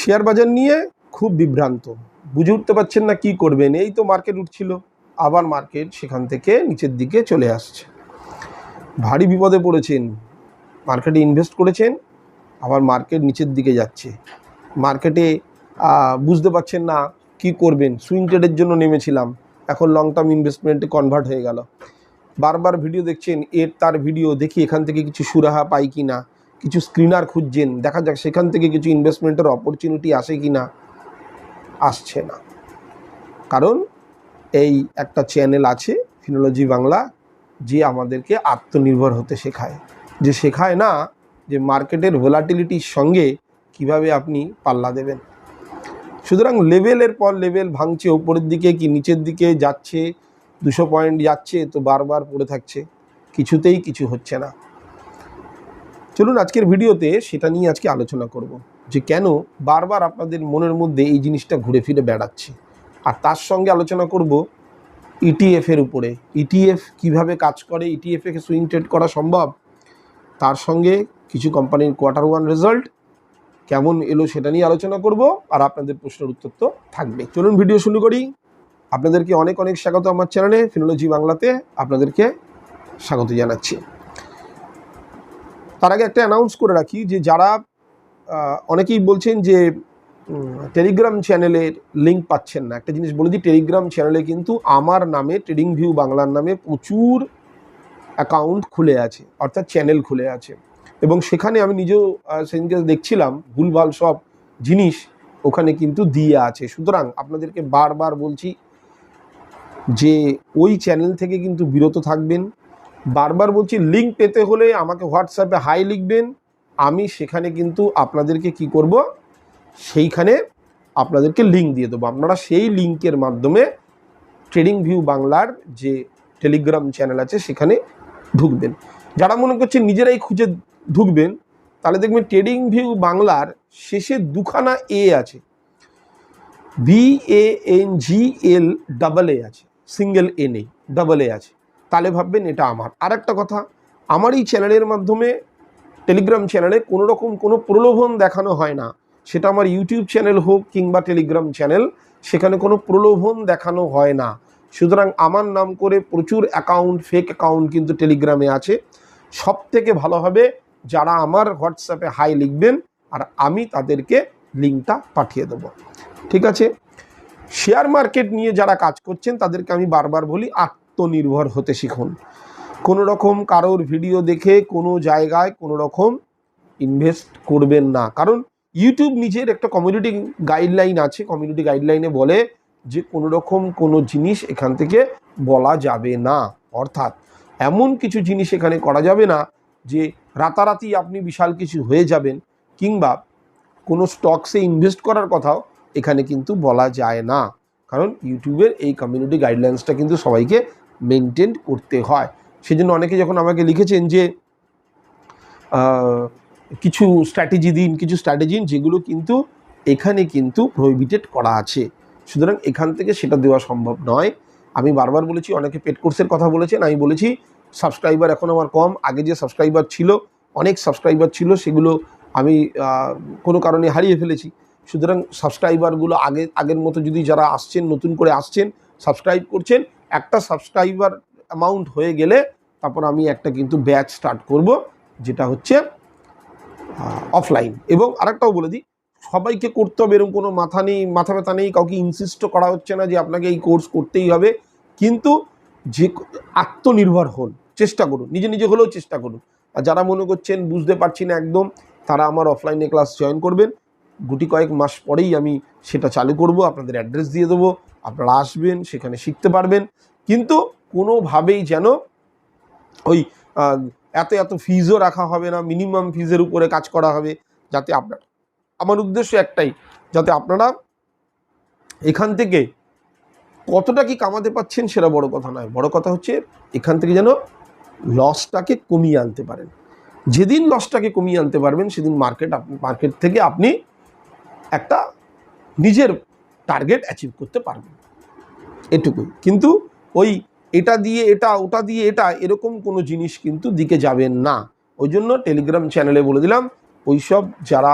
Share বাজার নিয়ে খুব বিভ্রান্ত। বুঝে উঠতে পারছেন না কি করবেন? এই তো মার্কেট উঠছিল। আবার মার্কেট সেখান থেকে নিচের দিকে চলে আসছে। ভারী বিপদে পড়েছেন। মার্কেটে ইনভেস্ট করেছেন, আবার মার্কেট নিচের দিকে যাচ্ছে। মার্কেটে বুঝতে পারছেন না কি করবেন? সুইং ট্রেডের জন্য নেমেছিলাম। এখন লং টার্ম ইনভেস্টমেন্টে কনভার্ট হয়ে গেল। বারবার ভিডিও দেখছেন, এর তার ভিডিও, দেখি এখান থেকে কিছু সুরাহা পাই কি না কিছু স্ক্রিনার খুঁজছেন, দেখা যাক সেখান থেকে কিছু ইনভেস্টমেন্টের অপরচুনিটি আসে কি না আসছে না। কারণ এই একটা চ্যানেল আছে ফিনোলজি বাংলা যে আমাদেরকে আত্মনির্ভর হতে শেখায়। যে শেখায় না যে মার্কেটের ভোলাটিলিটির সঙ্গে কীভাবে আপনি পাল্লা দেবেন। সুতরাং লেভেলের পর লেভেল ভাঙছে ওপরের দিকে কি নিচের দিকে যাচ্ছে, দুশো পয়েন্ট যাচ্ছে, তো বারবার পড়ে থাকছে। কিছুতেই কিছু হচ্ছে না। চলুন আজকের ভিডিওতে সেটা নিয়ে আজকে আলোচনা করব যে কেন বারবার আপনাদের মনের মধ্যে এই জিনিসটা ঘুরে ফিরে বেড়াচ্ছে। আর তার সঙ্গে আলোচনা করব ইটিএফ এর উপরে। ইটিএফ কীভাবে কাজ করে? E ইটিএফ সুইং ট্রেড করা সম্ভব? তার সঙ্গে কিছু কোম্পানির কোয়ার্টার ওয়ান রেজাল্ট কেমন এলো সেটা নিয়ে আলোচনা করব আর আপনাদের প্রশ্নের উত্তর তো থাকবে। চলুন ভিডিও শুরু করি। আপনাদেরকে অনেক অনেক স্বাগত আমার চ্যানেলে ফিনোলজি বাংলাতে আপনাদেরকে স্বাগত জানাচ্ছি। তার আগে একটা অ্যানাউন্স করে রাখি যে যারা অনেকেই বলছেন যে টেলিগ্রাম চ্যানেলের লিঙ্ক পাচ্ছেন না। একটা জিনিস বলে দিই টেলিগ্রাম চ্যানেলে কিন্তু আমার নামে ট্রেডিং ভিউ বাংলার নামে প্রচুর অ্যাকাউন্ট খুলে আছে, অর্থাৎ চ্যানেল খুলে আছে। এবং সেখানে আমি নিজেও সেদিনকে দেখছিলাম, ভুলভাল সব জিনিস ওখানে কিন্তু দিয়ে আছে। সুতরাং আপনাদেরকে বারবার বলছি যে, ওই চ্যানেল থেকে কিন্তু বিরত থাকবেন। বারবার বলছি লিঙ্ক পেতে হলে আমাকে হোয়াটসঅ্যাপে হাই লিখবেন। আমি সেখানে কিন্তু আপনাদেরকে কি করব? সেইখানে আপনাদেরকে লিঙ্ক দিয়ে দেবো। আপনারা সেই লিঙ্কের মাধ্যমে ট্রেডিং ভিউ বাংলার যে টেলিগ্রাম চ্যানেল আছে, সেখানে ঢুকবেন। যারা মনে করছেন নিজেরাই খুঁজে ঢুকবেন, তাহলে দেখবেন ট্রেডিং ভিউ বাংলার শেষে দুখানা এ আছে। B A N G L double A আছে। সিঙ্গেল এ নেই ডাবল এ আছে। তাহলে ভাববেন এটা আমার। আর একটা কথা, আমার এই চ্যানেলের মাধ্যমে টেলিগ্রাম চ্যানেলে কোনো রকম কোনো প্রলোভন দেখানো হয় না। সেটা আমার ইউটিউব চ্যানেল হোক কিংবা টেলিগ্রাম চ্যানেল, সেখানে কোনো প্রলোভন দেখানো হয় না। সুতরাং আমার নাম করে প্রচুর অ্যাকাউন্ট ফেক অ্যাকাউন্ট কিন্তু টেলিগ্রামে আছে। সব থেকে ভালো হবে যারা আমার হোয়াটসঅ্যাপে হাই লিখবেন আর আমি তাদেরকে লিঙ্কটা পাঠিয়ে দেবো। ঠিক আছে? শেয়ার মার্কেট নিয়ে যারা কাজ করছেন, তাদেরকে আমি বারবার বলি আত্মনির্ভর হতে শিখুন। কোনো রকম কারোর ভিডিও দেখে কোনো জায়গায় কোনো রকম ইনভেস্ট করবেন না। কারণ ইউটিউব নিজের একটা কমিউনিটি গাইডলাইন আছে। কমিউনিটি গাইডলাইনে বলে যে কোনো রকম কোনো জিনিস এখান থেকে বলা যাবে না। অর্থাৎ এমন কিছু জিনিস এখানে করা যাবে না যে রাতারাতি আপনি বিশাল কিছু হয়ে যাবেন কিংবা কোনো স্টকসে ইনভেস্ট করার কথাও এখানে কিন্তু বলা যায় না। কারণ ইউটিউবের এই কমিউনিটি গাইডলাইন্সটা কিন্তু সবাইকে মেনটেন করতে হয়। সেজন্য অনেকে যখন আমাকে লিখেছেন যে কিছু স্ট্র্যাটেজি দিন, কিছু স্ট্র্যাটেজি যেগুলো কিন্তু এখানে কিন্তু প্রহিবিটেড করা আছে। সুতরাং এখান থেকে সেটা দেওয়া সম্ভব নয়। আমি বারবার বলেছি, অনেকে পেড কোর্সের কথা বলেছেন, আমি বলেছি সাবস্ক্রাইবার এখন আমার কম। আগে যে সাবস্ক্রাইবার ছিল, অনেক সাবস্ক্রাইবার ছিল, সেগুলো আমি কোনো কারণে হারিয়ে ফেলেছি। সুতরাং সাবস্ক্রাইবারগুলো আগে, আগের মতো যদি যারা আসছেন, নতুন করে আসছেন সাবস্ক্রাইব করছেন একটা সাবস্ক্রাইবার অ্যামাউন্ট হয়ে গেলে তারপর আমি একটা কিন্তু ব্যাচ স্টার্ট করব, যেটা হচ্ছে অফলাইন এবং আরেকটাও বলে দিই, সবাইকে করতে হবে, এরকম কোনো মাথা নেই, মাথা ব্যথা নেই, কাউকে ইনসিস্ট করা হচ্ছে না যে আপনাকে এই কোর্স করতেই হবে। কিন্তু যে আত্মনির্ভর হন, চেষ্টা করুন, নিজে নিজে হলেও চেষ্টা করুন। আর যারা মনে করছেন, বুঝতে পারছি না একদম, তারা আমার অফলাইনে ক্লাস জয়েন করবেন। গুটি কয়েক মাস পরেই আমি সেটা চালু করব, আপনাদের অ্যাড্রেস দিয়ে দেবো, আপনারা আসবেন, সেখানে শিখতে পারবেন। কিন্তু কোনোভাবেই যেন ওই এত এত ফিজও রাখা হবে না মিনিমাম ফিজের উপরে কাজ করা হবে, যাতে আপনার, আমার উদ্দেশ্য একটাই, যাতে আপনারা এখান থেকে কতটা কি কামাতে পাচ্ছেন সেটা বড় কথা নয়, বড় কথা হচ্ছে এখান থেকে যেন লসটাকে কমিয়ে আনতে পারেন। যেদিন লসটাকে কমিয়ে আনতে পারবেন, সেদিন মার্কেট মার্কেট থেকে আপনি একটা নিজের টার্গেট অ্যাচিভ করতে পারবেন। এটুকুই। কিন্তু ওই এটা দিয়ে এটা, ওটা দিয়ে এটা, এরকম কোনো জিনিস কিন্তু দিকে যাবেন না। ওই জন্য টেলিগ্রাম চ্যানেলে বলে দিলাম ওইসব যারা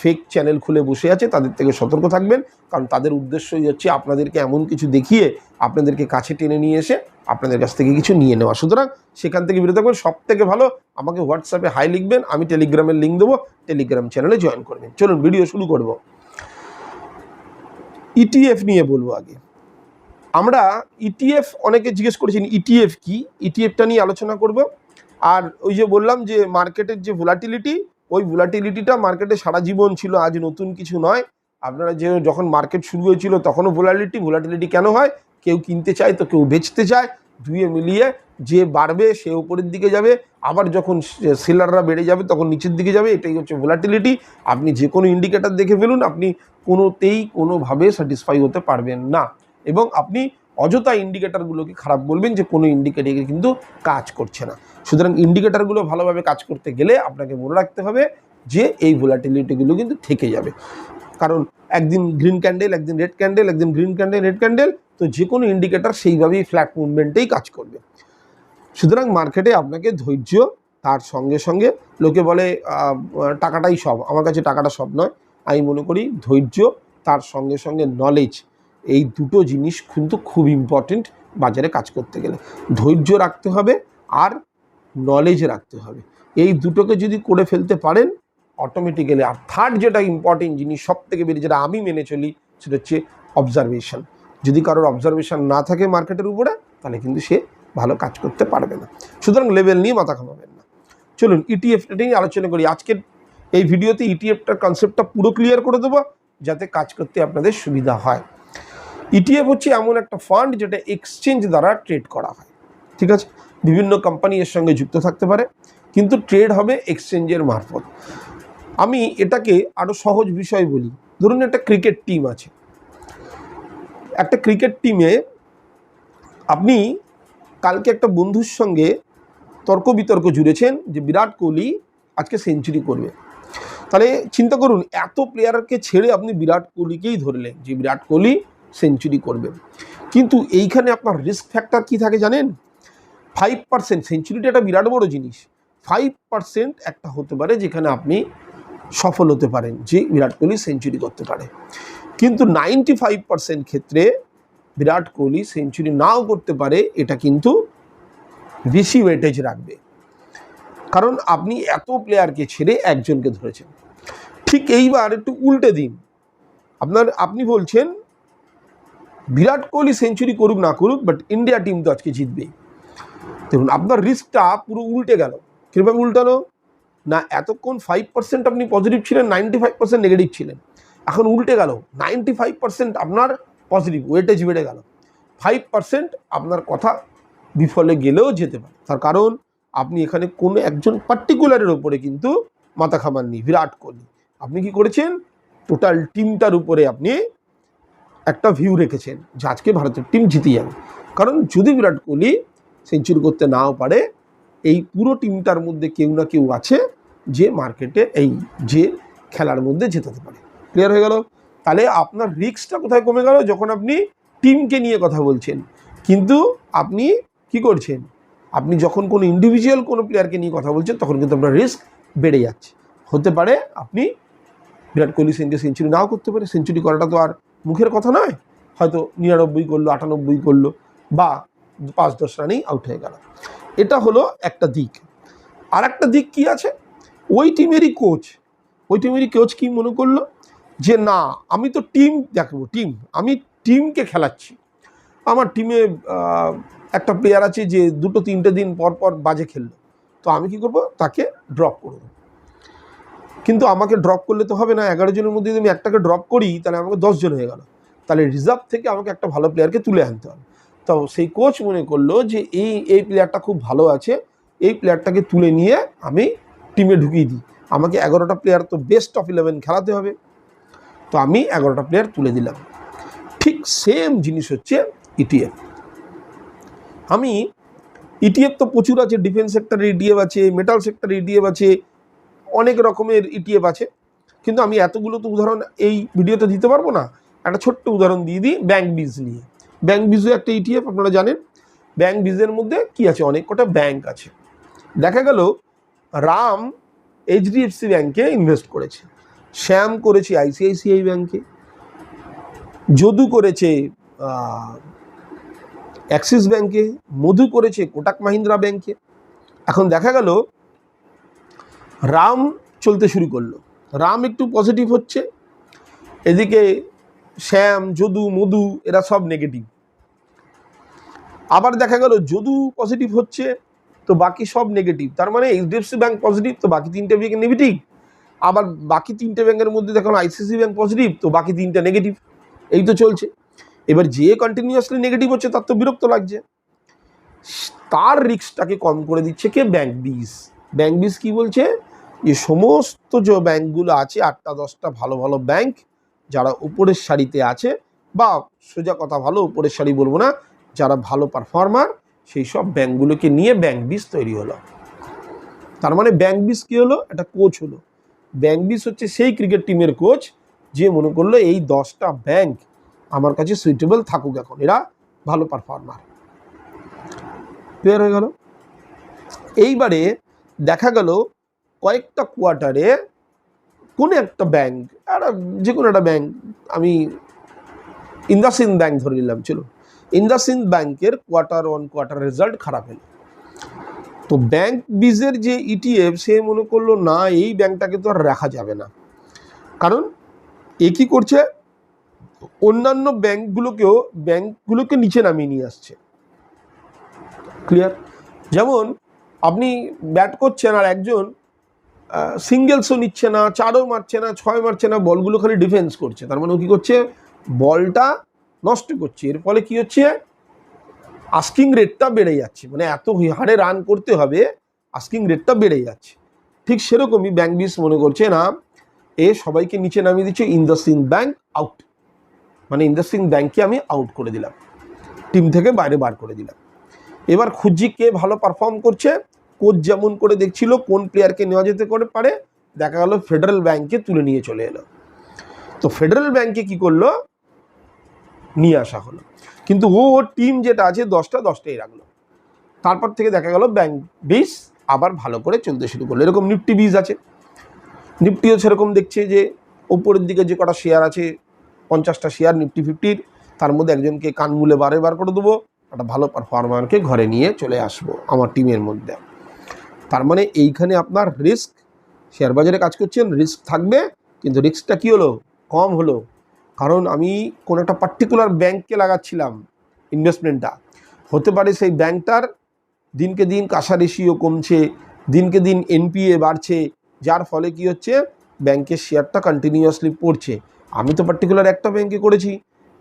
ফেক চ্যানেল খুলে বসে আছে, তাদের থেকে সতর্ক থাকবেন। কারণ তাদের উদ্দেশ্যই হচ্ছে আপনাদেরকে এমন কিছু দেখিয়ে আপনাদেরকে কাছে টেনে নিয়ে এসে আপনাদের কাছ থেকে কিছু নিয়ে নেওয়া। সুতরাং সেখান থেকে বেরোতে থাকবেন। সব থেকে ভালো, আমাকে হোয়াটসঅ্যাপে হাই লিখবেন, আমি টেলিগ্রামের লিঙ্ক দেবো টেলিগ্রাম চ্যানেলে জয়েন করবেন। চলুন ভিডিও শুরু করব। ইটিএফ নিয়ে বলব আগে। আমরা ইটিএফ অনেকে জিজ্ঞেস করেছেন ইটিএফ কি? ইটিএফটা নিয়ে আলোচনা করব। আর ওই যে বললাম যে মার্কেটের যে ভোলাটিলিটি ওই ভোলাটিলিটিটা মার্কেটে সারা জীবন ছিল, আজ নতুন কিছু নয়। আপনারা যে যখন মার্কেট শুরু হয়েছিল, তখনও ভোলাটিলিটি ভোলাটিলিটি কেন হয়? কেউ কিনতে চায় তো কেউ বেচতে চায় ধুয়ে মিলিয়ে যে বাড়বে সে উপরের দিকে যাবে। আবার যখন সেলাররা বেড়ে যাবে, তখন নিচের দিকে যাবে। এটাই হচ্ছে ভোলাটিলিটি আপনি যে কোনো ইন্ডিকেটার দেখে ফেলুন, আপনি কোনোতেই কোনোভাবে স্যাটিসফাই হতে পারবেন না। এবং আপনি অযথা ইন্ডিকেটারগুলোকে খারাপ বলবেন যে কোনো ইন্ডিকেটারে কিন্তু কাজ করছে না। সুতরাং ইন্ডিকেটারগুলো ভালোভাবে কাজ করতে গেলে আপনাকে মনে রাখতে হবে যে এই ভোলাটিলিটিগুলো কিন্তু থেকে যাবে। কারণ একদিন গ্রিন ক্যান্ডেল একদিন রেড ক্যান্ডেল একদিন গ্রিন ক্যান্ডেল রেড ক্যান্ডেল তো যে কোনো ইন্ডিকেটার সেইভাবেই ফ্ল্যাট মুভমেন্টেই কাজ করবে। সুতরাং মার্কেটে আপনাকে ধৈর্য, তার সঙ্গে সঙ্গে লোকে বলে টাকাটাই সব, আমার কাছে টাকাটা সব নয়। আমি মনে করি ধৈর্য, তার সঙ্গে সঙ্গে নলেজ এই দুটো জিনিস কিন্তু খুব ইম্পর্টেন্ট বাজারে কাজ করতে গেলে। ধৈর্য রাখতে হবে আর নলেজ রাখতে হবে। এই দুটোকে যদি করে ফেলতে পারেন অটোমেটিক্যালি আর থার্ড যেটা ইম্পর্টেন্ট জিনিস সব থেকে বেশি যেটা আমি মেনে চলি, সেটা হচ্ছে অবজারভেশন যদি কারোর অবজারভেশন না থাকে মার্কেটের উপরে, তাহলে কিন্তু সে ভালো কাজ করতে পারবে না। সুতরাং লেভেল নিয়ে মাথা ঘামাবেন না। চলুন ইটিএফ এটা নিয়ে আলোচনা করি। আজকের এই ভিডিওতে ইটিএফটার কনসেপ্টটা পুরো ক্লিয়ার করে দেবো, যাতে কাজ করতে আপনাদের সুবিধা হয়। ইটিএফ হচ্ছে এমন একটা ফান্ড যেটা এক্সচেঞ্জ দ্বারা ট্রেড করা হয়। ঠিক আছে? বিভিন্ন কোম্পানি এর সঙ্গে যুক্ত থাকতে পারে, কিন্তু ট্রেড হবে এক্সচেঞ্জের মারফত। আমি এটাকে আরও সহজ বিষয় বলি। ধরুন একটা ক্রিকেট টিম আছে। একটা ক্রিকেট টিমে আপনি কালকে একটা বন্ধুর সঙ্গে তর্ক বিতর্ক জুড়েছেন যে বিরাট কোহলি আজকে সেঞ্চুরি করবে। তাহলে চিন্তা করুন, এত প্লেয়ারকে ছেড়ে আপনি বিরাট কোহলিকেই ধরলেন। যে বিরাট কোহলি সেঞ্চুরি করবে। কিন্তু এইখানে আপনার রিস্ক ফ্যাক্টর কি থাকে জানেন? ফাইভ পার্সেন্ট সেঞ্চুরিটা একটা বিরাট বড় জিনিস। ফাইভ পার্সেন্ট একটা হতে পারে যেখানে আপনি সফল হতে পারেন, যে বিরাট কোহলি সেঞ্চুরি করতে পারে। কিন্তু নাইনটি ফাইভ পার্সেন্ট ক্ষেত্রে বিরাট কোহলি সেঞ্চুরি নাও করতে পারে, এটা কিন্তু বেশি ওয়েটেজ রাখবে। কারণ আপনি এত প্লেয়ারকে ছেড়ে একজনকে ধরেছেন। ঠিক এইবার একটু উল্টে দিন। আপনার, আপনি বলছেন বিরাট কোহলি সেঞ্চুরি করুক না করুক বাট ইন্ডিয়া টিম তো আজকে জিতবেই দেখুন, আপনার রিস্কটা পুরো উল্টে গেল। কীভাবে উল্টালো? না, এতক্ষণ ফাইভ পার্সেন্ট আপনি পজিটিভ ছিলেন নাইনটি ফাইভ পার্সেন্ট নেগেটিভ ছিলেন। এখন উল্টে গেল। নাইনটি ফাইভ পার্সেন্ট আপনার পজিটিভ ওয়েটেজ বেড়ে গেল। ফাইভ পার্সেন্ট আপনার কথা বিফলে গেলেও যেতে পারে। তার কারণ, আপনি এখানে কোনো একজন পার্টিকুলারের ওপরে কিন্তু মাথা খামাননি বিরাট কোহলি। আপনি কি করেছেন? টোটাল টিমটার উপরে আপনি একটা ভিউ রেখেছেন যে আজকে ভারতের টিম জিতে যাবে। কারণ যদি বিরাট কোহলি সেঞ্চুরি করতে নাও পারে, এই পুরো টিমটার মধ্যে কেউ না কেউ আছে যে মার্কেটে এই যে খেলার মধ্যে জেতাতে পারে। ক্লিয়ার হয়ে গেল? তাহলে আপনার রিস্কটা কোথায় কমে গেল? যখন আপনি টিমকে নিয়ে কথা বলছেন। কিন্তু আপনি কি করছেন? আপনি যখন কোনো ইন্ডিভিজুয়াল কোনো প্লেয়ারকে নিয়ে কথা বলছেন, তখন কিন্তু আপনার রিস্ক বেড়ে যাচ্ছে। হতে পারে আপনি বিরাট কোহলি সেঞ্চুরি সেঞ্চুরি নাও করতে পারে। সেঞ্চুরি করাটা তো আর মুখের কথা নয়, হয়তো নিরানব্বই করল, আটানব্বই করল, বা পাঁচ দশ রানেই আউট হয়ে গেল। এটা হলো একটা দিক। আর একটা দিক কি আছে? ওই টিমেরই কোচ ওই টিমেরই কোচ কি মনে করল? যে না, আমি তো টিম দেখব টিম আমি টিমকে খেলাচ্ছি। আমার টিমে একটা প্লেয়ার আছে যে দুটো তিনটে দিন পর পর বাজে খেললো। তো আমি কি করব? তাকে ড্রপ করব কিন্তু আমাকে ড্রপ করলে তো হবে না, এগারো জনের মধ্যে যদি আমি একটাকে ড্রপ করি, তাহলে আমাকে দশ জন হয়ে গেল। তাহলে রিজার্ভ থেকে আমাকে একটা ভালো প্লেয়ারকে তুলে আনতে হবে। তো সেই কোচ মনে করল যে, এই এই প্লেয়ারটা খুব ভালো আছে, এই প্লেয়ারটাকে তুলে নিয়ে আমি টিমে ঢুকিয়ে দিই। আমাকে এগারোটা প্লেয়ার তো বেস্ট অফ ইলেভেন খেলাতে হবে। তো আমি এগারোটা প্লেয়ার তুলে দিলাম। ঠিক সেম জিনিস হচ্ছে ইটিএফ আমি ইটিএফ তো প্রচুর আছে ডিফেন্স সেক্টরে ইটিএফ আছে মেটাল সেক্টরে ইটিএফ আছে অনেক রকমের ইটিএফ আছে। কিন্তু আমি এতগুলো তো উদাহরণ এই ভিডিওতে দিতে পারব না। একটা ছোট্ট উদাহরণ দিয়ে দিই ব্যাংক বিজ নিয়ে। ব্যাংক বিজও একটা ইটিএফ আপনারা জানেন। ব্যাংক বিজের মধ্যে কি আছে? অনেক কটা ব্যাংক আছে। দেখা গেল, রাম এইচডিএফসি ব্যাংকে ইনভেস্ট করেছে। শ্যাম করেছে আইসিআইসিআই ব্যাংকে যদু করেছে অ্যাক্সিস ব্যাংকে মধু করেছে কোটাক মাহিন্দ্রা ব্যাংকে এখন দেখা গেল রাম চলতে শুরু করল। রাম একটু পজিটিভ হচ্ছে, এদিকে শ্যাম, যদু, মধু, এরা সব নেগেটিভ আবার দেখা গেল যদু পজিটিভ হচ্ছে, তো বাকি সব নেগেটিভ তার মানে এইচডিএফসি ব্যাঙ্ক পজিটিভ তো বাকি তিনটে ব্যাংক নেগেটিভ আবার বাকি তিনটে ব্যাংকের মধ্যে দেখুন আইসিসি ব্যাঙ্ক পজিটিভ তো বাকি তিনটা নেগেটিভ এই তো চলছে। এবার যে কন্টিনিউয়াসলি নেগেটিভ হচ্ছে, তার তো বিরক্ত লাগছে। তার রিস্কটাকে কম করে দিচ্ছে কে? ব্যাঙ্ক বিস ব্যাঙ্ক বিস কি বলছে? যে সমস্ত যে ব্যাংকগুলো আছে, আটটা, দশটা ভালো ভালো ব্যাংক যারা উপরের সারিতে আছে বা সোজা কথা ভালো উপরের সারি বলব না, যারা ভালো পারফর্মার সেই সব ব্যাংকগুলোকে নিয়ে ব্যাংক বিস তৈরি হলো। তার মানে ব্যাংক বিস কী হলো? একটা কোচ হলো। ব্যাংক বিস হচ্ছে সেই ক্রিকেট টিমের কোচ যে মনে করল এই দশটা ব্যাংক আমার কাছে সুইটেবল থাকুক এখন। এরা ভালো পারফর্মার ক্লিয়ার হয়ে গেল? এইবারে দেখা গেল কয়েকটা কোয়ার্টারে কোনো একটা ব্যাংক একটা যে কোনো একটা ব্যাংক, আমি ইন্দাসিন ব্যাংক ধরে নিলাম ছিল ইন্দাসিন ব্যাংকের কোয়ার্টার ওয়ান কোয়ার্টার রেজাল্ট খারাপ হলো। তো ব্যাংক বিজের যে ইটিএফ সে মনে করল, না, এই ব্যাংকটাকে তো আর রাখা যাবে না। কারণ এ কী করছে? অন্যান্য ব্যাংকগুলোকেও, ব্যাংকগুলোকে নিচে নামিয়ে নিয়ে আসছে। ক্লিয়ার যেমন, আপনি ব্যাট করছেন আর একজন সিঙ্গেলসও নিচ্ছে না, চারও মারছে না, ছয় মারছে না, বলগুলো খালি ডিফেন্স করছে। তার মানে ও কী করছে? বলটা নষ্ট করছে। এর ফলে কি হচ্ছে? আস্কিং রেটটা বেড়ে যাচ্ছে। মানে এত হারে রান করতে হবে আস্কিং রেটটা বেড়ে যাচ্ছে। ঠিক সেরকমই ব্যাংক বিস মনে করছে না, এ সবাইকে নিচে নামিয়ে দিচ্ছে ইন্দাসিং ব্যাংক আউট মানে ইন্দাসিং ব্যাংককে আমি আউট করে দিলাম। টিম থেকে বাইরে বার করে দিলাম। এবার খুঁজছি কে ভালো পারফর্ম করছে? কোচ যেমন করে দেখছিল, কোন প্লেয়ারকে নেওয়া যেতে করে পারে, দেখা গেল ফেডারেল ব্যাংকে তুলে নিয়ে চলে এলো। তো ফেডারেল ব্যাংকে কি করল? নিয়ে আসা হলো। কিন্তু ও, ওর টিম যেটা আছে, দশটা দশটাই রাখল। তারপর থেকে দেখা গেল ব্যাংক বিস আবার ভালো করে চলতে শুরু করল। এরকম নিফটি বিজ আছে। নিফটিও সেরকম দেখছে যে, ওপরের দিকে যে কটা শেয়ার আছে, পঞ্চাশটা শেয়ার নিফটি ফিফটির তার মধ্যে একজনকে কানমুলে বারে বার করে দেবো। একটা ভালো পারফরমারকে ঘরে নিয়ে চলে আসব আমার টিমের মধ্যে। তার মানে এইখানে আপনার রিস্ক শেয়ার বাজারে কাজ করছেন রিস্ক থাকবে, কিন্তু রিস্কটা কী হলো? কম হলো। কারণ আমি কোনো একটা পার্টিকুলার ব্যাংককে লাগাচ্ছিলাম ইনভেস্টমেন্টটা হতে পারে সেই ব্যাংকটার দিনকে দিন কাঁসা রেশিও কমছে, দিনকে দিন এনপিএ বাড়ছে, যার ফলে কি হচ্ছে ব্যাংকের শেয়ারটা কন্টিনিউয়াসলি পড়ছে। আমি তো পার্টিকুলার একটা ব্যাংকে করেছি,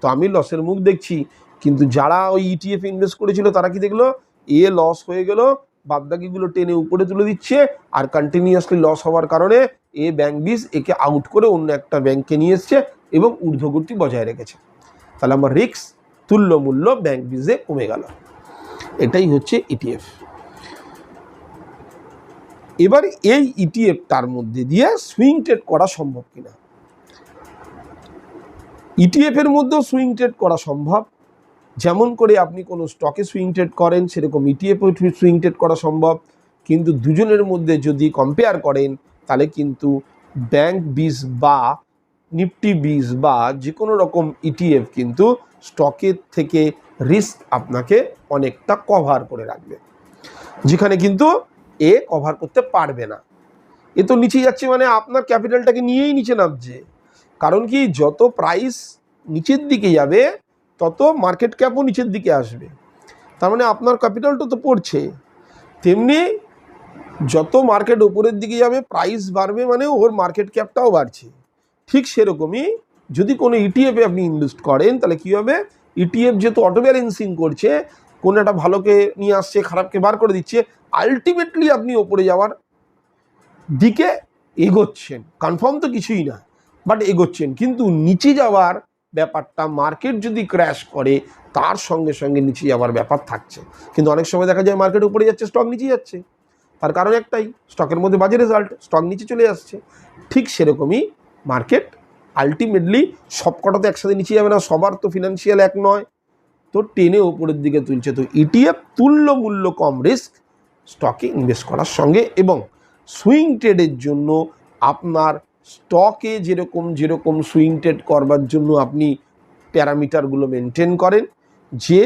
তো আমি লসের মুখ দেখছি। কিন্তু যারা ওই ইটিএফ ইনভেস্ট করেছিল, তারা কি দেখল? এ লস হয়ে গেল বাদবাকিগুলো টেনে উপরে তুলে দিচ্ছে আর কন্টিনিউয়াসলি লস হওয়ার কারণে এ ব্যাংক বিস একে আউট করে অন্য একটা ব্যাংকে নিয়ে এসছে এবং ঊর্ধ্বগতি বজায় রেখেছে। তাহলে আমার রিক্স তুল্য মূল্য ব্যাংক কমে গেল। এটাই হচ্ছে ইটিএফ এবার এই ইটিএফ তার মধ্যে দিয়ে সুইং ট্রেড করা সম্ভব কিনা? ইটিএফের মধ্যেও সুইং ট্রেড করা সম্ভব। যেমন করে আপনি কোনো স্টকে সুইং ট্রেড করেন, সেরকম ইটিএফও সুইং ট্রেড করা সম্ভব। কিন্তু দুজনের মধ্যে যদি কম্পেয়ার করেন, তাহলে কিন্তু ব্যাংক বিজ বা নিফটি বিজ বা যে কোনো রকম ইটিএফ কিন্তু স্টকের থেকে রিস্ক আপনাকে অনেকটা কভার করে রাখবে। যেখানে কিন্তু এ কভার করতে পারবে না। এ তো নিচে যাচ্ছে মানে আপনার ক্যাপিটালটাকে নিয়েই নিচে নামছে। কারণ কি, যত প্রাইস নিচের দিকে যাবে তত মার্কেট ক্যাপও নিচের দিকে আসবে। তার মানে আপনার ক্যাপিটালটা তো পড়ছে। তেমনি যত মার্কেট উপরের দিকে যাবে প্রাইস বাড়বে মানে ওর মার্কেট ক্যাপটাও বাড়ছে। ঠিক সেরকমই যদি কোনো ইটিএফে আপনি ইনভেস্ট করেন, তাহলে কী হবে? ইটিএফ যেহেতু অটো ব্যালেন্সিং করছে, কোনো একটা ভালোকে নিয়ে আসছে, খারাপকে বার করে দিচ্ছে আলটিমেটলি আপনি ওপরে যাওয়ার দিকে এগোচ্ছেন। কনফার্ম তো কিছুই না বাট এগোচ্ছেন। কিন্তু নিচে যাওয়ার ব্যাপারটা মার্কেট যদি ক্র্যাশ করে, তার সঙ্গে সঙ্গে নিচে যাওয়ার ব্যাপার থাকছে। কিন্তু অনেক সময় দেখা যায় মার্কেট উপরে যাচ্ছে স্টক নিচে যাচ্ছে। তার কারণ একটাই স্টকের মধ্যে বাজে রেজাল্ট স্টক নিচে চলে আসছে। ঠিক সেরকমই মার্কেট আলটিমেটলি সব কটা তো একসাথে নিচে যাবে না, সবার তো ফিনান্সিয়াল এক নয়। তো টেনে ওপরের দিকে তুলছে। তো ইটিএফ তুল্য মূল্য কম রিস্ক স্টকে ইনভেস্ট করার সঙ্গে এবং সুইং ট্রেডের জন্য আপনার স্টকে যেরকম যেরকম সুইং ট্রেড করবার জন্য আপনি প্যারামিটারগুলো মেনটেন করেন, যে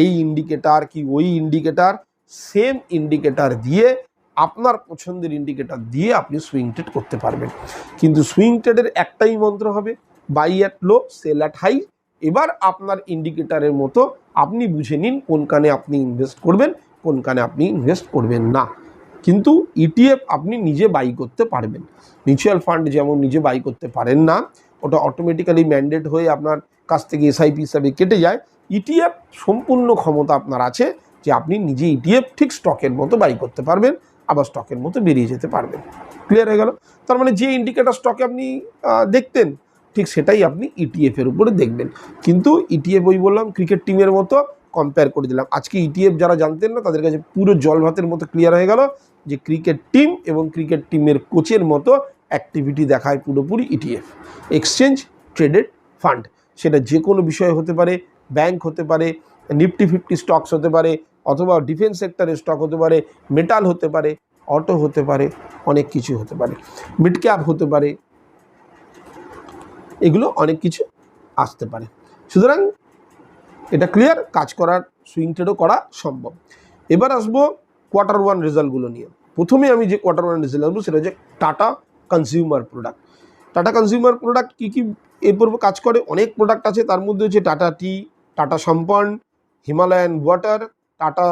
এই ইন্ডিকেটার কি ওই ইন্ডিকেটার সেম ইন্ডিকেটার দিয়ে আপনার পছন্দের ইন্ডিকেটার দিয়ে আপনি সুইং ট্রেড করতে পারবেন। কিন্তু সুইং ট্রেডের একটাই মন্ত্র হবে buy at low sell at high এবার আপনার ইন্ডিকেটারের মতো আপনি বুঝে নিন কোন কানে আপনি ইনভেস্ট করবেন কোন কানে আপনি ইনভেস্ট করবেন না। কিন্তু ইটিএফ আপনি নিজে বাই করতে পারবেন। মিউচুয়াল ফান্ড যেমন নিজে বাই করতে পারেন না, ওটা অটোমেটিক্যালি ম্যান্ডেট হয়ে আপনার কাছ থেকে এসআইপি হিসাবে কেটে যায়। ইটিএফ সম্পূর্ণ ক্ষমতা আপনার আছে যে আপনি নিজে ইটিএফ ঠিক স্টকের মতো বাই করতে পারবেন, আবার স্টকের মতো বেরিয়ে যেতে পারবেন। ক্লিয়ার হয়ে গেল? তার মানে যে ইন্ডিকেটার স্টকে আপনি দেখতেন, ঠিক সেটাই আপনি ইটিএফের উপরে দেখবেন। কিন্তু ইটিএফ ওই বললাম ক্রিকেট টিমের মতো কম্পেয়ার করে দিলাম। আজকে ইটিএফ যারা জানতেন না, তাদের কাছে পুরো জল ভাতের মতো ক্লিয়ার হয়ে গেল যে ক্রিকেট টিম এবং ক্রিকেট টিমের কোচের মতো অ্যাক্টিভিটি দেখায় পুরোপুরি ইটিএফ এক্সচেঞ্জ ট্রেডেড ফান্ড সেটা যে কোনো বিষয় হতে পারে ব্যাংক হতে পারে নিফটি ফিফটি স্টকস হতে পারে, অথবা ডিফেন্স সেক্টরের স্টক হতে পারে মেটাল হতে পারে অটো হতে পারে, অনেক কিছু হতে পারে। মিড ক্যাপ হতে পারে, এগুলো অনেক কিছু আসতে পারে। সুতরাং এটা ক্লিয়ার কাজ করার সুইং ট্রেডও করা সম্ভব। এবার আসব কোয়ার্টার ওয়ান রেজাল্টগুলো নিয়ে। প্রথমে আমি যে কোয়ার্টার ওয়ান রেজাল্ট আসব, সেটা হচ্ছে Tata consumer product Tata consumer product কী কী এরপর কাজ করে? অনেক প্রোডাক্ট আছে, তার মধ্যে হচ্ছে Tata tea Tata Sampann Himalayan water Tata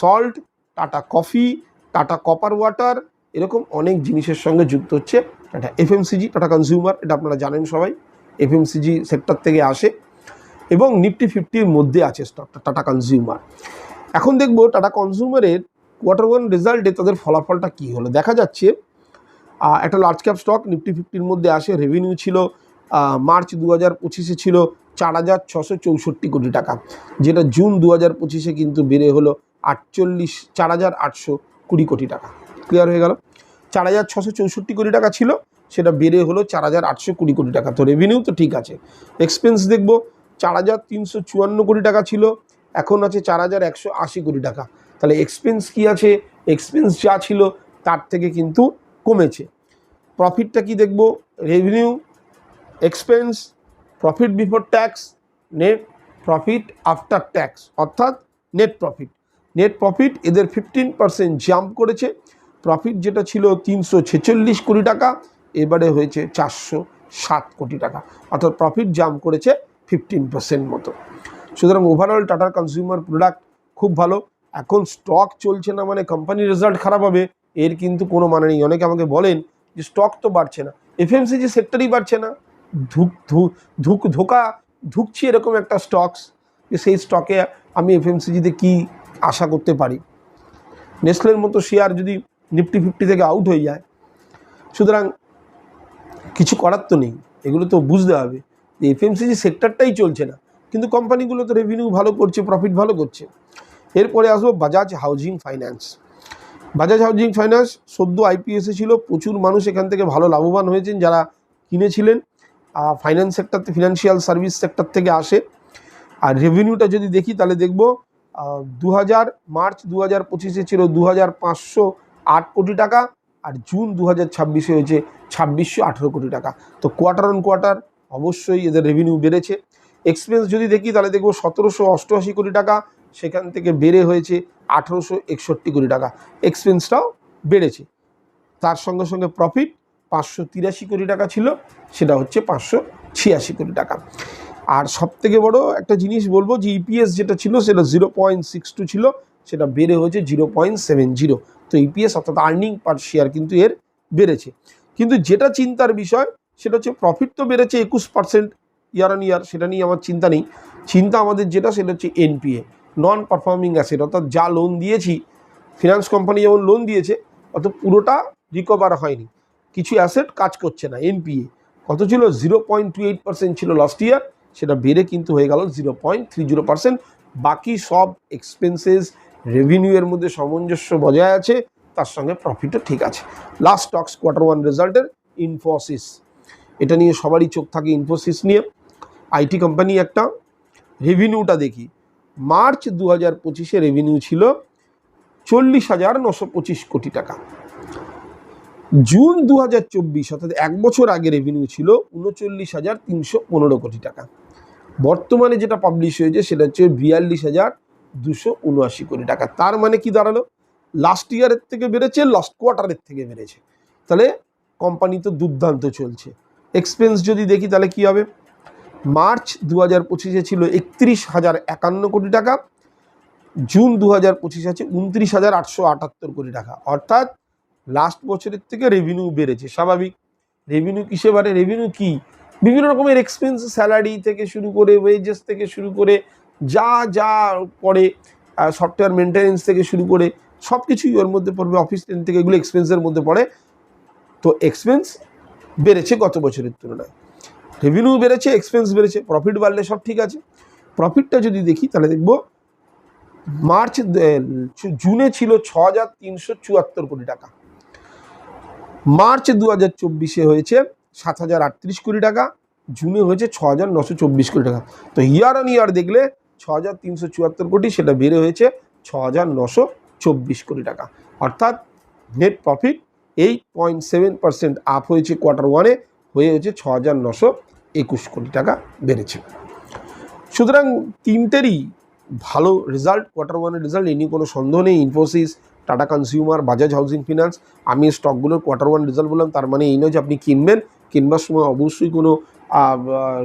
salt Tata coffee Tata copper water এরকম অনেক জিনিসের সঙ্গে যুক্ত হচ্ছে টাটা এফএমসিজি টাটা কনজিউমার এটা আপনারা জানেন সবাই। এফএমসিজি সেক্টর থেকে আসে। এবং নিফটি ফিফটির মধ্যে আছে স্টকটা টাটা কনজিউমার এখন দেখব টাটা কনজিউমারের কোয়ার্টার ওয়ান রেজাল্টে তাদের ফলাফলটা কী হলো। দেখা যাচ্ছে একটা লার্জ ক্যাপ স্টক নিফটি ফিফটির মধ্যে আসে রেভিনিউ ছিল মার্চ দু হাজার পঁচিশে ছিল চার হাজার ছশো চৌষট্টি কোটি টাকা। যেটা জুন দু হাজার পঁচিশে কিন্তু বেড়ে হলো আটচল্লিশ, চার হাজার আটশো কুড়ি কোটি টাকা। ক্লিয়ার হয়ে গেল? চার হাজার ছশো চৌষট্টি কোটি টাকা ছিল, সেটা বেড়ে হলো চার হাজার আটশো কুড়ি কোটি টাকা। তো রেভিনিউ তো ঠিক আছে। এক্সপেন্স দেখব চার হাজার তিনশো চুয়ান্ন কোটি টাকা ছিল, এখন আছে চার হাজার একশো আশি কোটি টাকা। তাহলে এক্সপেন্স কি আছে? এক্সপেন্স যা ছিল তার থেকে কিন্তু কমেছে। প্রফিটটা কি দেখব? Revenue expense profit before tax net profit after tax অর্থাৎ নেট প্রফিট নেট প্রফিট এদের ফিফটিন পার্সেন্ট জাম্প করেছে। প্রফিট যেটা ছিল তিনশো ছেচল্লিশ কোটি টাকা, এবারে হয়েছে চারশো সাত কোটি টাকা। অর্থাৎ প্রফিট জাম্প করেছে ফিফটিন পার্সেন্ট মতো। সুতরাং ওভারঅল টাটার কনজিউমার প্রোডাক্ট খুব ভালো। এখন স্টক চলছে না মানে কোম্পানির রেজাল্ট খারাপ হবে, এর কিন্তু কোনো মানে নেই। অনেকে আমাকে বলেন যে স্টক তো বাড়ছে না। এফএমসিজি সেক্টরই বাড়ছে না। ধুক ধুক, ধোকা ধুকছি এরকম একটা স্টকস যে সেই স্টকে আমি এফএমসিজিতে কি আশা করতে পারি। নেসলের মতো শেয়ার যদি নিফটি ফিফটি থেকে আউট হয়ে যায়, সুতরাং কিছু করার তো নেই। এগুলো তো বুঝতে হবে। এফএমসিজি সেক্টরটাই চলছে না। কিন্তু কোম্পানিগুলো তো রেভিনিউ ভালো করছে প্রফিট ভালো করছে। এরপরে আসব Bajaj housing finance Bajaj housing finance সদ্য আইপিএসে ছিল, প্রচুর মানুষ এখান থেকে ভালো লাভবান হয়েছেন যারা কিনেছিলেন। Finance sector financial service sector থেকে আসে। আর রেভিনিউটা যদি দেখি, তাহলে দেখব দু হাজার মার্চ দু হাজার পঁচিশে ছিল দু হাজার পাঁচশো আট কোটি টাকা, আর জুন দু হাজার ছাব্বিশে হয়েছে ছাব্বিশশো আঠেরো কোটি টাকা। তো কোয়ার্টার অন কোয়ার্টার অবশ্যই এদের রেভিনিউ বেড়েছে। এক্সপেন্স যদি দেখি, তাহলে দেখব সতেরোশো অষ্টআশি কোটি টাকা, সেখান থেকে বেড়ে হয়েছে আঠেরোশো একষট্টি কোটি টাকা। এক্সপেন্সটাও বেড়েছে। তার সঙ্গে সঙ্গে প্রফিট পাঁচশো তিরাশি কোটি টাকা ছিল, সেটা হচ্ছে পাঁচশো ছিয়াশি কোটি টাকা। আর সব থেকে বড় একটা জিনিস বলব, যে ইপিএস যেটা ছিল, সেটা জিরো পয়েন্ট সিক্স টু ছিল, সেটা বেড়ে হয়েছে জিরো পয়েন্ট সেভেন জিরো তো ইপিএস অর্থাৎ আর্নিং পার শেয়ার কিন্তু এর বেড়েছে। কিন্তু যেটা চিন্তার বিষয় সেটা হচ্ছে প্রফিট তো বেড়েছে একুশ পার্সেন্ট ইয়ার অন ইয়ার সেটা নিয়ে আমার চিন্তা নেই। চিন্তা আমাদের যেটা, সেটা হচ্ছে এনপিএ নন পারফর্মিং অ্যাসেট অর্থাৎ যা লোন দিয়েছি ফিনান্স কোম্পানি যেমন লোন দিয়েছে অত পুরোটা রিকভার হয়নি। কিছু অ্যাসেট কাজ করছে না এনপিএ কত ছিল? Zero point two eight percent ছিল লাস্ট ইয়ার সেটা বেড়ে কিন্তু হয়ে গেল zero point three zero percent বাকি সব এক্সপেন্সেস রেভিনিউ এর মধ্যে সামঞ্জস্য বজায় আছে, তার সঙ্গে প্রফিটও ঠিক আছে। লাস্ট স্টকস কোয়ার্টার ওয়ান রেজাল্টের ইনফোসিস এটা নিয়ে সবারই চোখ থাকে ইনফোসিস নিয়ে। আইটি কোম্পানি একটা। রেভিনিউটা দেখি। মার্চ দু হাজার পঁচিশে রেভিনিউ ছিল চল্লিশ হাজার নশো পঁচিশ কোটি টাকা। জুন দু হাজার চব্বিশ, অর্থাৎ এক বছর আগে রেভিনিউ ছিল উনচল্লিশ হাজার তিনশো পনেরো কোটি টাকা। বর্তমানে যেটা পাবলিশ হয়েছে, সেটা হচ্ছে বিয়াল্লিশ হাজার দুশো উনআশি কোটি টাকা। তার মানে কি দাঁড়াল? লাস্ট ইয়ারের থেকে বেড়েছে লাস্ট কোয়ার্টারের থেকে বেড়েছে। তাহলে কোম্পানি তো দুর্দান্ত চলছে। এক্সপেন্স যদি দেখি তাহলে কি হবে? মার্চ দু হাজার পঁচিশে ছিল একত্রিশ হাজার একান্ন কোটি টাকা। জুন দু হাজার পঁচিশ আছে উনত্রিশ হাজার আটশো আটাত্তর কোটি টাকা। অর্থাৎ লাস্ট বছরের থেকে রেভিনিউ বেড়েছে, স্বাভাবিক। রেভিনিউ কিসে বাড়ে? রেভিনিউ কি? বিভিন্ন রকমের এক্সপেন্স স্যালারি থেকে শুরু করে ওয়েজেস থেকে শুরু করে, যা যা পড়ে সফটওয়্যার মেনটেনেন্স থেকে শুরু করে সব কিছুই ওর মধ্যে পড়বে অফিস টেন থেকে এগুলো এক্সপেন্সের মধ্যে পড়ে। তো এক্সপেন্স বেড়েছে গত বছরের তুলনায়। রেভিনিউ বেড়েছে এক্সপেন্স বেড়েছে প্রফিট বাড়লে সব ঠিক আছে। প্রফিটটা যদি দেখি, তাহলে দেখব মার্চ জুনে ছিল ছ হাজার তিনশো চুয়াত্তর কোটি টাকা। মার্চ দু হাজার চব্বিশে হয়েছে সাত হাজার আটত্রিশ কোটি টাকা জুনে হয়েছে ছ হাজার নশো চব্বিশ কোটি টাকা। তো ইয়ার অন ইয়ার দেখলে ছ হাজার তিনশো চুয়াত্তর কোটি, সেটা বেড়ে হয়েছে ছ হাজার নশো চব্বিশ কোটি টাকা। অর্থাৎ net profit eight point seven percent up হয়েছে কোয়ার্টার ওয়ানে হয়ে হয়েছে ছ হাজার নশো একুশ কোটি টাকা বেড়েছে। সুতরাং তিনটেরই ভালো রেজাল্ট কোয়ার্টার ওয়ানের রেজাল্ট এ নিয়ে কোনো সন্দেহ নেই। Infosys Tata consumer Bajaj housing finance আমি স্টকগুলোর কোয়ার্টার ওয়ান রেজাল্ট বললাম, তার মানে এই নয় যে আপনি কিনবেন। কিনবার সময় অবশ্যই কোনো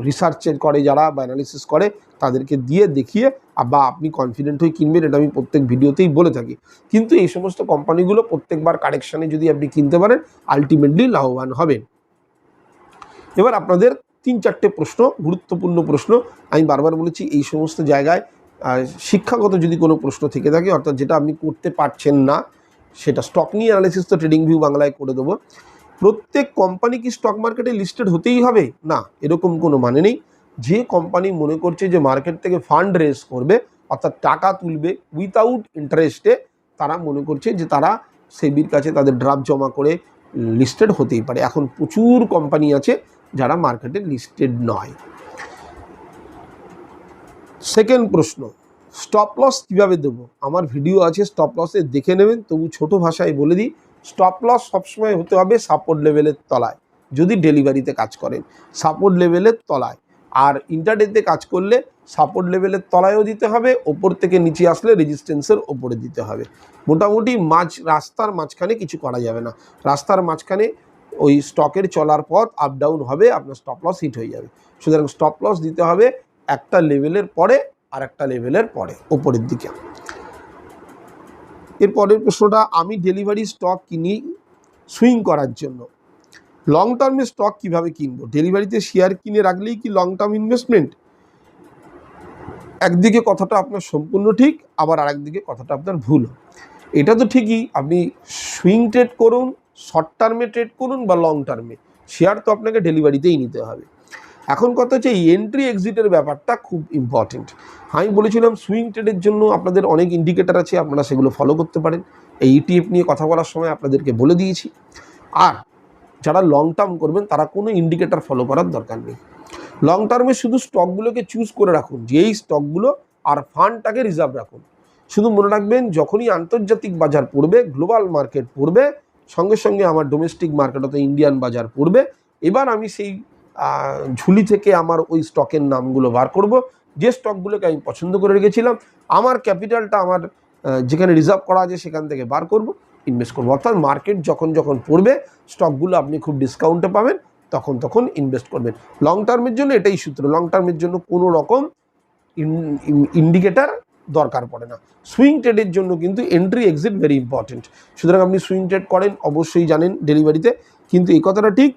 রিসার্চের করে যারা বা অ্যানালিসিস করে তাদেরকে দিয়ে দেখিয়ে বা আপনি কনফিডেন্ট হয়ে কিনবেন, এটা আমি প্রত্যেক ভিডিওতেই বলে থাকি। কিন্তু এই সমস্ত কোম্পানিগুলো প্রত্যেকবার কারেকশানে যদি আপনি কিনতে পারেন আলটিমেটলি লাভবান হবেন। এবার আপনাদের তিন চারটে প্রশ্ন, গুরুত্বপূর্ণ প্রশ্ন। আমি বারবার বলেছি, এই সমস্ত জায়গায় শিক্ষাগত যদি কোনো প্রশ্ন থেকে থাকে, অর্থাৎ যেটা আপনি করতে পারছেন না, সেটা স্টক নিয়ে অ্যানালিসিস তো ট্রেডিং ভিউ বাংলায় করে দেবো। প্রত্যেক কোম্পানি কি স্টক মার্কেটে লিস্টেড হতেই হবে? না, এরকম কোনো মানে নেই। যে কোম্পানি মনে করছে যে মার্কেট থেকে ফান্ড রেজ করবে, অর্থাৎ টাকা তুলবে উইথাউট ইন্টারেস্টে তারা মনে করছে যে তারা সেবির কাছে তাদের ড্রাফট জমা করে লিস্টেড হতেই পারে। এখন প্রচুর কোম্পানি আছে যারা মার্কেটে লিস্টেড নয়। সেকেন্ড প্রশ্ন স্টপ লস কীভাবে দেবো? আমার ভিডিও আছে স্টপ লসে দেখে নেবেন, তবু ছোট ভাষায় বলে দিই স্টপ লস সবসময় হতে হবে সাপোর্ট লেভেলের তলায়, যদি ডেলিভারিতে কাজ করেন সাপোর্ট লেভেলের তলায়। আর ইন্টারডেতে কাজ করলে সাপোর্ট লেভেলের তলায়ও দিতে হবে, ওপর থেকে নিচে আসলে রেজিস্ট্যান্সের ওপরে দিতে হবে। মোটামুটি মাঝ, রাস্তার মাঝখানে কিছু করা যাবে না। রাস্তার মাঝখানে ওই স্টকের চলার পথ আপ ডাউন হবে, আপনার স্টপ লস হিট হয়ে যাবে। সুতরাং স্টপ লস দিতে হবে একটা লেভেলের পরে আর একটা লেভেলের পরে, ওপরের দিকে। এর পরের প্রশ্নটা, আমি ডেলিভারি স্টক কিনি সুইং করার জন্য। লং টার্মে স্টক কীভাবে কিনবো? ডেলিভারিতে শেয়ার কিনে রাখলেই কি লং টার্ম ইনভেস্টমেন্ট একদিকে কথাটা আপনার সম্পূর্ণ ঠিক, আবার আরেকদিকে কথাটা আপনার ভুল। এটা তো ঠিকই, আপনি সুইং ট্রেড করুন শর্ট টার্মে ট্রেড করুন বা লং টার্মে শেয়ার তো আপনাকে ডেলিভারিতেই নিতে হবে। এখন কথা হচ্ছে এই এন্ট্রি এক্সিটের ব্যাপারটা খুব ইম্পর্টেন্ট আমি বলেছিলাম সুইং ট্রেডের জন্য আপনাদের অনেক ইন্ডিকেটার আছে, আপনারা সেগুলো ফলো করতে পারেন। এই ইটিএফ নিয়ে কথা বলার সময় আপনাদেরকে বলে দিয়েছি। আর যারা লং টার্ম করবেন, তারা কোনো ইন্ডিকেটার ফলো করার দরকার নেই। লং টার্মে শুধু স্টকগুলোকে চুজ করে রাখুন যে এই স্টকগুলো আর ফান্ডটাকে রিজার্ভ রাখুন। শুধু মনে রাখবেন, যখনই আন্তর্জাতিক বাজার পড়বে গ্লোবাল মার্কেট পড়বে, সঙ্গে সঙ্গে আমার ডোমেস্টিক মার্কেট অর্থাৎ ইন্ডিয়ান বাজার পড়বে, এবার আমি সেই ঝুলি থেকে আমার ওই স্টকের নামগুলো বার করব। যে স্টকগুলোকে আমি পছন্দ করে রেখেছিলাম, আমার ক্যাপিটালটা আমার যেখানে রিজার্ভ করা আছে সেখান থেকে বার করব। ইনভেস্ট করব। অর্থাৎ মার্কেট যখন যখন পড়বে স্টকগুলো আপনি খুব ডিসকাউন্টে পাবেন, তখন তখন ইনভেস্ট করবেন। লং টার্মের জন্য এটাই সূত্র। লং টার্মের জন্য কোনো রকম ইন্ডিকেটার দরকার পড়ে না। সুইং ট্রেডের জন্য কিন্তু এন্ট্রি এক্সিট ভেরি ইম্পর্টেন্ট সুতরাং আপনি সুইং ট্রেড করেন, অবশ্যই জানেন ডেলিভারিতে কিন্তু এই কথাটা ঠিক,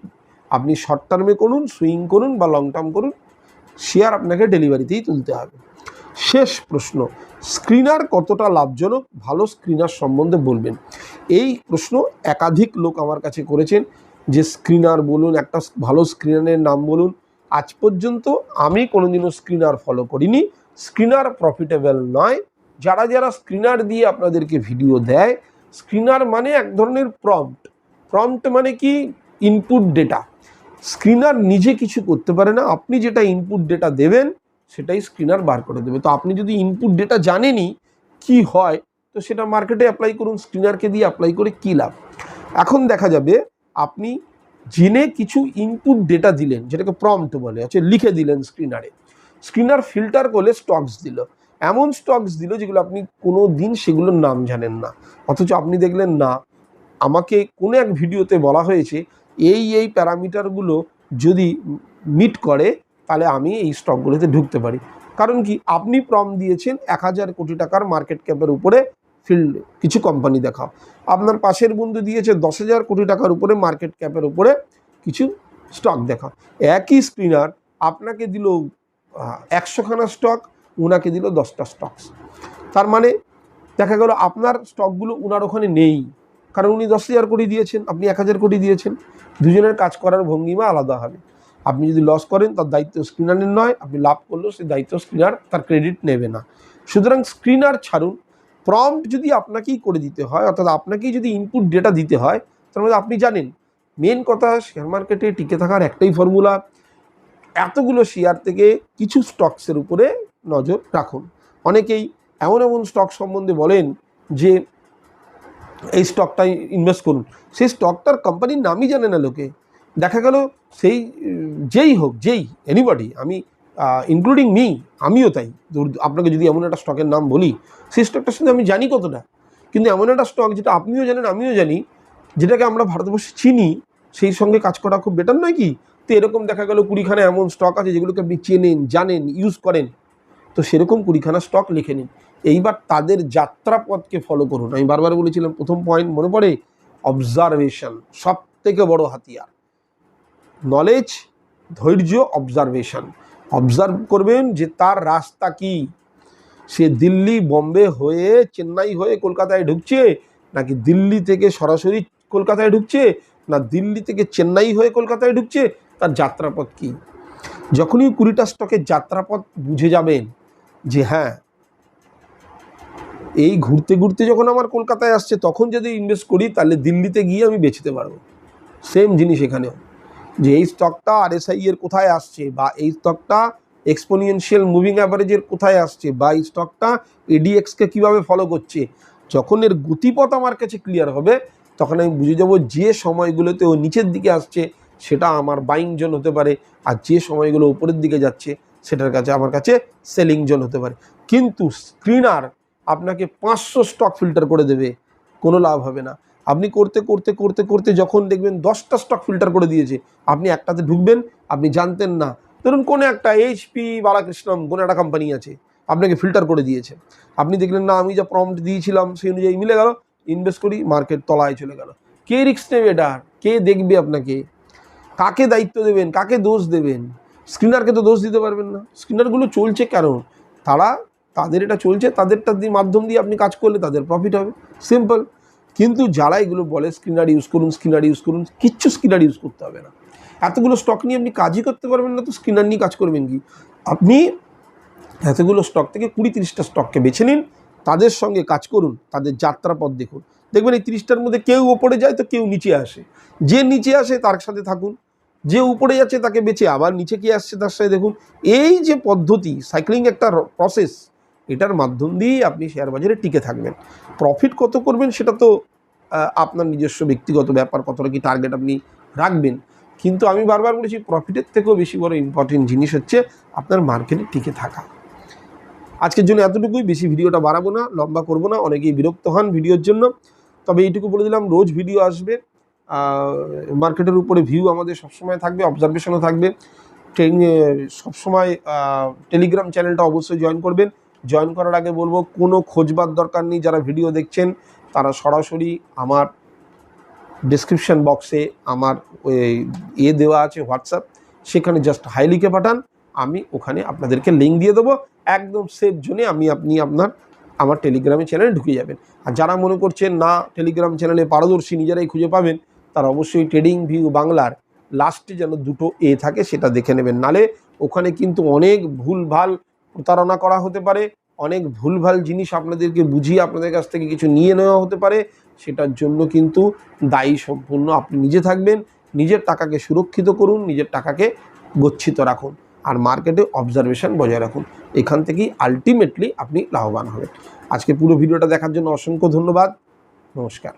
আপনি শর্ট টার্মে করুন সুইং করুন বা লং টার্ম করুন শেয়ার আপনাকে ডেলিভারিতেই তুলতে হবে। শেষ প্রশ্ন, স্ক্রিনার কতটা লাভজনক? ভালো স্ক্রিনার সম্বন্ধে বলবেন। এই প্রশ্ন একাধিক লোক আমার কাছে করেছেন যে, স্ক্রিনার বলুন, একটা ভালো স্ক্রিনারের নাম বলুন। আজ পর্যন্ত আমি কোনোদিনও স্ক্রিনার ফলো করিনি। স্ক্রিনার প্রফিটেবল নয়। যারা যারা স্ক্রিনার দিয়ে আপনাদেরকে ভিডিও দেয়, স্ক্রিনার মানে এক ধরনের প্রম্পট প্রম্পট মানে কি? ইনপুট ডেটা স্ক্রিনার নিজে কিছু করতে পারে না। আপনি যেটা ইনপুট ডেটা দেবেন সেটাই স্ক্রিনার বার করে দেবে। তো আপনি যদি ইনপুট ডেটা জানেনই কি হয়, তো সেটা মার্কেটে অ্যাপ্লাই করুন স্ক্রিনারকে দিয়ে অ্যাপ্লাই করে কী লাভ। এখন দেখা যাবে, আপনি জেনে কিছু ইনপুট ডেটা দিলেন, যেটাকে প্রম্পট বলে হচ্ছে লিখে দিলেন স্ক্রিনারে স্ক্রিনার ফিল্টার করলে স্টকস দিল। এমন স্টকস দিল যেগুলো আপনি কোনো দিন সেগুলোর নাম জানেন না। অথচ আপনি দেখলেন, না, আমাকে কোনো এক ভিডিওতে বলা হয়েছে, এই এই প্যারামিটারগুলো যদি মিট করে তাহলে আমি এই স্টকগুলোতে ঢুকতে পারি। কারণ কি? আপনি প্রম দিয়েছেন এক হাজার কোটি টাকার মার্কেট ক্যাপের উপরে ফিল্ড কিছু কোম্পানি দেখাও। আপনার পাশের বন্ধু দিয়েছে দশ হাজার কোটি টাকার উপরে মার্কেট ক্যাপের উপরে কিছু স্টক দেখাও। একই স্ক্রিনার আপনাকে দিল একশোখানা স্টক ওনাকে দিল দশটা স্টকস তার মানে দেখা গেল আপনার স্টকগুলো ওনার ওখানে নেই। কারণ উনি দশ হাজার কোটি দিয়েছেন, আপনি এক হাজার কোটি দিয়েছেন। দুজনের কাজ করার ভঙ্গিমা আলাদা হবে। আপনি যদি লস করেন, তার দায়িত্ব স্ক্রিনারের নয়, আপনি লাভ করলেও সেই দায়িত্ব স্ক্রিনার তার ক্রেডিট নেবে না। সুতরাং স্ক্রিনার ছাড়ুন প্রম্পট যদি আপনাকেই করে দিতে হয়, অর্থাৎ আপনাকেই যদি ইনপুট ডেটা দিতে হয়, তার মধ্যে আপনি জানেন মেন কথা শেয়ার মার্কেটে টিকে থাকার একটাই ফর্মুলা এতগুলো শেয়ার থেকে কিছু স্টকসের উপরে নজর রাখুন। অনেকেই এমন এমন স্টক সম্বন্ধে বলেন যে, এই স্টকটাই ইনভেস্ট করুন। সেই স্টকটার কোম্পানির নামই জানে না লোকে। দেখা গেল সেই, যেই হোক, যেই এনিবডি আমি ইনক্লুডিং মি আমিও তাই। আপনাকে যদি এমন একটা স্টকের নাম বলি, সেই স্টকটার সঙ্গে আমি জানি কতটা। কিন্তু এমন একটা স্টক যেটা আপনিও জানেন, আমিও জানি, যেটাকে আমরা ভারতবর্ষে চিনি, সেই সঙ্গে কাজ করা খুব বেটার নয় কি? তো এরকম দেখা গেল কুড়িখানা এমন স্টক আছে যেগুলোকে আপনি চেনেন, জানেন ইউজ করেন। তো সেরকম কুড়িখানা স্টক লিখে নিন। এইবার তাদের যাত্রাপথকে ফলো করুন। আমি বারবার বলেছিলাম, প্রথম পয়েন্ট মনে পড়ে? অবজারভেশন সব থেকে বড় হাতিয়ার। নলেজ ধৈর্য অবজারভেশন অবজার্ভ করবেন যে তার রাস্তা কি? সে দিল্লি, বম্বে হয়ে, চেন্নাই হয়ে কলকাতায় ঢুকছে? নাকি দিল্লি থেকে সরাসরি কলকাতায় ঢুকছে? না দিল্লি থেকে চেন্নাই হয়ে কলকাতায় ঢুকছে? তার যাত্রাপথ কি? যখনই কুড়িটা স্টকের যাত্রাপথ বুঝে যাবেন যে হ্যাঁ এই ঘুরতে ঘুরতে যখন আমার কলকাতায় আসছে, তখন যদি ইনভেস্ট করি, তাহলে দিল্লিতে গিয়ে আমি বেচতে পারব। সেম জিনিস এখানেও। যে এই স্টকটা আর আরএসআই এর কোথায় আসছে বা এই স্টকটা এক্সপোনিয়েন্সিয়াল মুভিং অ্যাভারেজের কোথায় আসছে বা এই স্টকটা এডিএক্সকে কীভাবে ফলো করছে, যখন এর গতিপথ আমার কাছে ক্লিয়ার হবে, তখন আমি বুঝে যাব যে সময়গুলোতে ও নিচের দিকে আসছে, সেটা আমার বাইং জোন হতে পারে আর যে সময়গুলো উপরের দিকে যাচ্ছে, সেটার কাছে আমার কাছে সেলিং জোন হতে পারে। কিন্তু স্ক্রিনার আপনাকে পাঁচশো স্টক ফিল্টার করে দেবে, কোনো লাভ হবে না। আপনি করতে করতে করতে করতে যখন দেখবেন দশটা স্টক ফিল্টার করে দিয়েছে, আপনি একটাতে ঢুকবেন, আপনি জানতেন না। ধরুন কোনো একটা এইচপি বালাকৃষ্ণম, কোনো একটা কোম্পানি আছে, আপনাকে ফিল্টার করে দিয়েছে। আপনি দেখলেন, না, আমি যা প্রম্পট দিয়েছিলাম, সেই অনুযায়ী মিলে গেল ইনভেস্ট করি মার্কেট তলায় চলে গেল। কে রিক্স নেবে এটা? কে দেখবে আপনাকে? কাকে দায়িত্ব দেবেন? কাকে দোষ দেবেন? স্ক্রিনারকে তো দোষ দিতে পারবেন না। স্ক্রিনারগুলো চলছে কেন? তারা, তাদের এটা চলছে তাদেরটা দিয়ে মাধ্যম দিয়ে আপনি কাজ করলে তাদের প্রফিট হবে। সিম্পল কিন্তু যারা এগুলো বলে স্ক্রিনার ইউজ করুন, স্ক্রিনার ইউজ করুন, কিচ্ছু স্ক্রিনার ইউজ করতে হবে না। এতগুলো স্টক নিয়ে আপনি কাজই করতে পারবেন না তো স্ক্রিনার নিয়ে কাজ করবেন কি? আপনি এতগুলো স্টক থেকে কুড়ি তিরিশটা স্টককে বেছে নিন, তাদের সঙ্গে কাজ করুন, তাদের যাত্রাপথ দেখুন। দেখবেন এই তিরিশটার মধ্যে কেউ ওপরে যায় তো কেউ নিচে আসে। যে নিচে আসে তার সাথে থাকুন, যে উপরে যাচ্ছে তাকে বেছে, আবার নিচে কি আসছে তার সাথে দেখুন। এই যে পদ্ধতি সাইক্লিং একটা প্রসেস এটার মাধ্যম দিয়েই আপনি শেয়ার বাজারে টিকে থাকবেন। প্রফিট কত করবেন সেটা তো আপনার নিজস্ব ব্যক্তিগত ব্যাপার, কতটা কি টার্গেট আপনি রাখবেন। কিন্তু আমি বারবার বলেছি প্রফিটের থেকেও বেশি বড় ইম্পর্টেন্ট জিনিস হচ্ছে আপনার মার্কেটে টিকে থাকা। আজকের জন্য এতটুকুই, বেশি ভিডিওটা বাড়াবো না, লম্বা করব না, অনেকেই বিরক্ত হন ভিডিওর জন্য। তবে এইটুকু বলে দিলাম, রোজ ভিডিও আসবে মার্কেটের উপরে ভিউ আমাদের সবসময় থাকবে অবজারভেশনও থাকবে। ট্রেন সবসময় টেলিগ্রাম চ্যানেলটা অবশ্যই জয়েন করবেন। জয়েন করার আগে বলব, কোনো খোঁজবার দরকার নেই। যারা ভিডিও দেখছেন, তারা সরাসরি আমার ডিসক্রিপশন বক্সে আমার এ দেওয়া আছে হোয়াটসঅ্যাপ সেখানে জাস্ট হাই লিখে পাঠান, আমি ওখানে আপনাদেরকে লিঙ্ক দিয়ে দেবো। একদম সেফ জোনে আমি আপনি আপনার, আমার টেলিগ্রামে চ্যানেলে ঢুকে যাবেন। আর যারা মনে করছেন না টেলিগ্রাম চ্যানেলে পারদর্শী নিজেরাই খুঁজে পাবেন, তারা অবশ্যই ট্রেডিং ভিউ বাংলার লাস্টে যেন দুটো এ থাকে, সেটা দেখে নেবেন। নালে ওখানে কিন্তু অনেক ভুলভাল প্রতারণা করা হতে পারে, অনেক ভুলভাল জিনিস আপনাদেরকে বুঝিয়ে আপনাদের কাছ থেকে কিছু নিয়ে নেওয়া হতে পারে, সেটার জন্য কিন্তু দায়ী সম্পূর্ণ আপনি নিজে থাকবেন, নিজের টাকাকে সুরক্ষিত করুন, নিজের টাকাকে গচ্ছিত রাখুন, আর মার্কেটে অবজারভেশন বজায় রাখুন, এখান থেকেই আলটিমেটলি আপনি লাভবান হবেন। আজকে পুরো ভিডিওটা দেখার জন্য অসংখ্য ধন্যবাদ, নমস্কার।